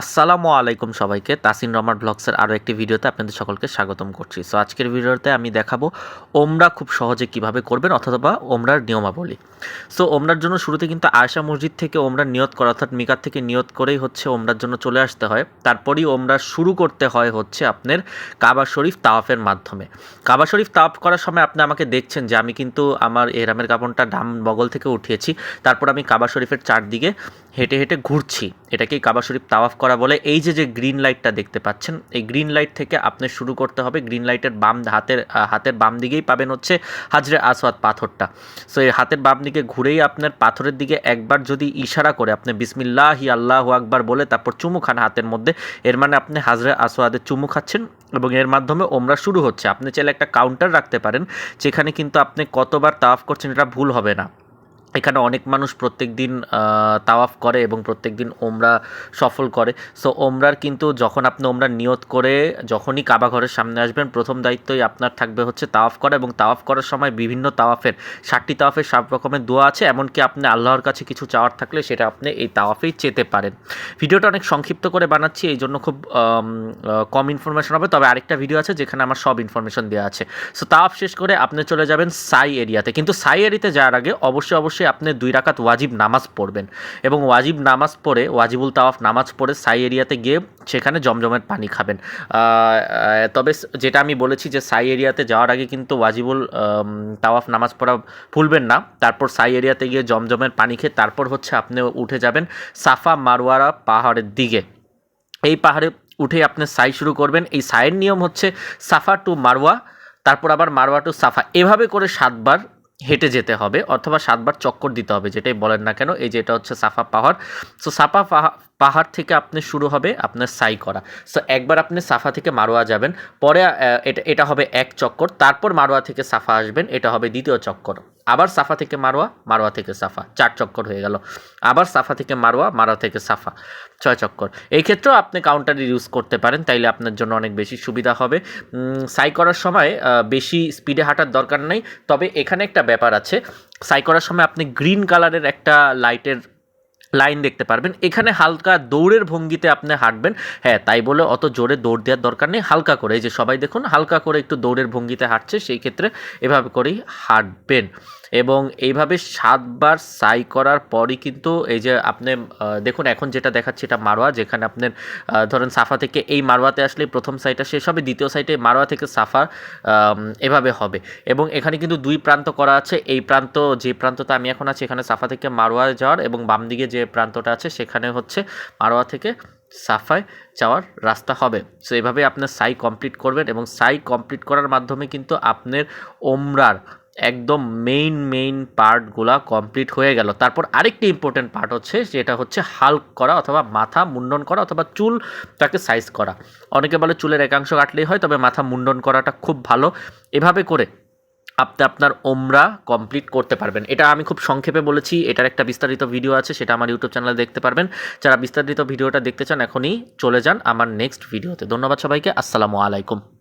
আসসালামু আলাইকুম সবাইকে। তাসিন রহমান ব্লগসের আরও একটি ভিডিওতে আপনাদের সকলকে স্বাগতম করছি। সো আজকের ভিডিওতে আমি দেখাবো ওমরা খুব সহজে কীভাবে করবেন অথবা ওমরার নিয়মাবলী। সো ওমরার জন্য শুরুতে কিন্তু আয়সা মসজিদ থেকে ওমরা নিয়ত করা অর্থাৎ মিকার থেকে নিয়ত করেই হচ্ছে ওমরার জন্য চলে আসতে হয়। তারপরই ওমরা শুরু করতে হয় হচ্ছে আপনার কাবা শরীফ তাওয়াফের মাধ্যমে। কাবা শরীফ তাওয়াফ করার সময় আপনি আমাকে দেখছেন যে আমি কিন্তু আমার এহরামের কাপড়টা ডাম বগল থেকে উঠিয়েছি। তারপর আমি কাবা শরীফের চারদিকে হেঁটে হেঁটে ঘুরছি। এটাকেই কাবা শরীফ তাওয়াফ করা বলে। এই যে যে গ্রিন লাইটটা দেখতে পাচ্ছেন, এই গ্রিন লাইট থেকে আপনি শুরু করতে হবে। গ্রিন লাইটের বাম হাতের হাতের বাম দিকেই পাবেন হচ্ছে হাজরে আসওয়াদ পাথরটা। সো এই হাতের বাম দিকে ঘুরেই আপনার পাথরের দিকে একবার যদি ইশারা করে আপনি বিসমিল্লাহি আল্লাহ আকবার বলে তারপর চুমু খান হাতের মধ্যে, এর মানে আপনি হাজরে আসওয়াদের চুমু খাচ্ছেন এবং এর মাধ্যমে ওমরা শুরু হচ্ছে। আপনি চাইলে একটা কাউন্টার রাখতে পারেন, যেখানে কিন্তু আপনি কতবার তাওয়াফ করছেন এটা ভুল হবে না। এখানে অনেক মানুষ প্রত্যেক দিন তাওয়াফ করে এবং প্রত্যেক দিন ওমরা সফল করে। সো ওমরার কিন্তু যখন আপনি ওমরা নিয়ত করে যখনই কাবা ঘরের সামনে আসবেন, প্রথম দায়িত্বই আপনার থাকবে হচ্ছে তাওয়াফ করা এবং তাওয়াফ করার সময় বিভিন্ন তাওয়াফের ষাটটি তাওয়াফের সব রকমের দোয়া আছে, এমনকি আপনি আল্লাহর কাছে কিছু চাওয়ার থাকলে সেটা আপনি এই তাওয়াফেই চেতে পারেন। ভিডিওটা অনেক সংক্ষিপ্ত করে বানাচ্ছি, এই জন্য খুব কম ইনফরমেশন হবে। তবে আরেকটা ভিডিও আছে যেখানে আমার সব ইনফরমেশন দেওয়া আছে। সো তাওয়াফ শেষ করে আপনি চলে যাবেন সাই এরিয়াতে। কিন্তু সাই এরিয়াতে যাওয়ার আগে অবশ্যই অবশ্যই আপনি দুই রাকাত ওয়াজিব নামাজ পড়বেন এবং ওয়াজিব নামাজ পড়ে, ওয়াজিবুল তাওয়াফ নামাজ পড়ে সাই এরিয়াতে গিয়ে সেখানে জমজমের পানি খাবেন। তবে যেটা আমি বলেছি যে সাই এরিয়াতে যাওয়ার আগে কিন্তু ওয়াজিবুল তাওয়াফ নামাজ পড়া ভুলবেন না। তারপর সাই এরিয়াতে গিয়ে জমজমের পানি খেয়ে তারপর হচ্ছে আপনি উঠে যাবেন সাফা মারওয়ারা পাহাড়ের দিকে। এই পাহাড়ে উঠে আপনি সাই শুরু করবেন। এই সাইয়ের নিয়ম হচ্ছে সাফা টু মারওয়া, তারপর আবার মারওয়া টু সাফা। এভাবে করে সাতবার হেঁটে যেতে হবে অথবা সাতবার চক্কর দিতে হবে, যেটাই বলেন না কেন, এই যে এটা হচ্ছে সাফা পাহাড়। সো সাফা পাহাড় থেকে আপনি শুরু হবে আপনার সাই করা। সো একবার আপনি সাফা থেকে মারোয়া যাবেন, পরে এটা এটা হবে এক চক্কর, তারপর মারোয়া থেকে সাফা আসবেন, এটা হবে দ্বিতীয় চক্কর। আবার সাফা থেকে মারোয়া মারোয়া থেকে সাফা, চার চক্কর হয়ে গেল। আবার সাফা থেকে মারোয়া মারোয়া থেকে সাফা, ছয় চক্কর। এই ক্ষেত্রেও আপনি কাউন্টার ইউজ করতে পারেন, তাইলে আপনার জন্য অনেক বেশি সুবিধা হবে। সাই করার সময় বেশি স্পিডে হাঁটার দরকার নেই। তবে এখানে একটা ব্যাপার আছে, সাই করার সময় আপনি গ্রিন কালারের একটা লাইটের লাইন দেখতে পারবেন। এখানে হালকা দৌড়ের ভঙ্গিতে আপনি হাঁটবেন। হ্যাঁ তাই বলে অত জোরে দৌড় দেওয়ার দরকার নেই। হালকা করে, এই যে সবাই দেখুন, হালকা করে একটু দৌড়ের ভঙ্গিতে হাঁটছে, সেই ক্ষেত্রে এভাবে করেই হাঁটবেন। এবং এইভাবে সাতবার সাই করার পরই কিন্তু এই যে আপনি দেখুন এখন যেটা দেখাচ্ছে এটা মারোয়া, যেখানে আপনার ধরেন সাফা থেকে এই মারোয়াতে আসলে প্রথম সাইডটা শেষ হবে, দ্বিতীয় সাইডে মারোয়া থেকে সাফা এভাবে হবে। এবং এখানে কিন্তু দুই প্রান্ত করা আছে, এই প্রান্ত, যে প্রান্ততে আমি এখন আছি এখানে সাফা থেকে মারোয়া যাওয়ার এবং বাম দিকে যে প্রান্তটা আছে সেখানে হচ্ছে মারোয়া থেকে সাফায় যাওয়ার রাস্তা হবে। সো এভাবে আপনার সাই কমপ্লিট করবেন এবং সাই কমপ্লিট করার মাধ্যমে কিন্তু আপনার ওমরার একদম মেইন মেইন পার্টগুলা কমপ্লিট হয়ে গেল। তারপর আরেকটি ইম্পর্টেন্ট পার্ট হচ্ছে যেটা হচ্ছে হাল্ক করা অথবা মাথা মুন্ডন করা অথবা চুল তাকে সাইজ করা। অনেকে বলে চুলের একাংশ কাটলেই হয়, তবে মাথা মুন্ডন করাটা খুব ভালো। এভাবে করে আপনি আপনার ওমরা কমপ্লিট করতে পারবেন। এটা আমি খুব সংক্ষেপে বলেছি, এটার একটা বিস্তারিত ভিডিও আছে, সেটা আমার ইউটিউব চ্যানেলে দেখতে পারবেন। যারা বিস্তারিত ভিডিওটা দেখতে চান, এখনই চলে যান আমার নেক্সট ভিডিওতে ধন্যবাদ সবাইকে, আসসালামু আলাইকুম।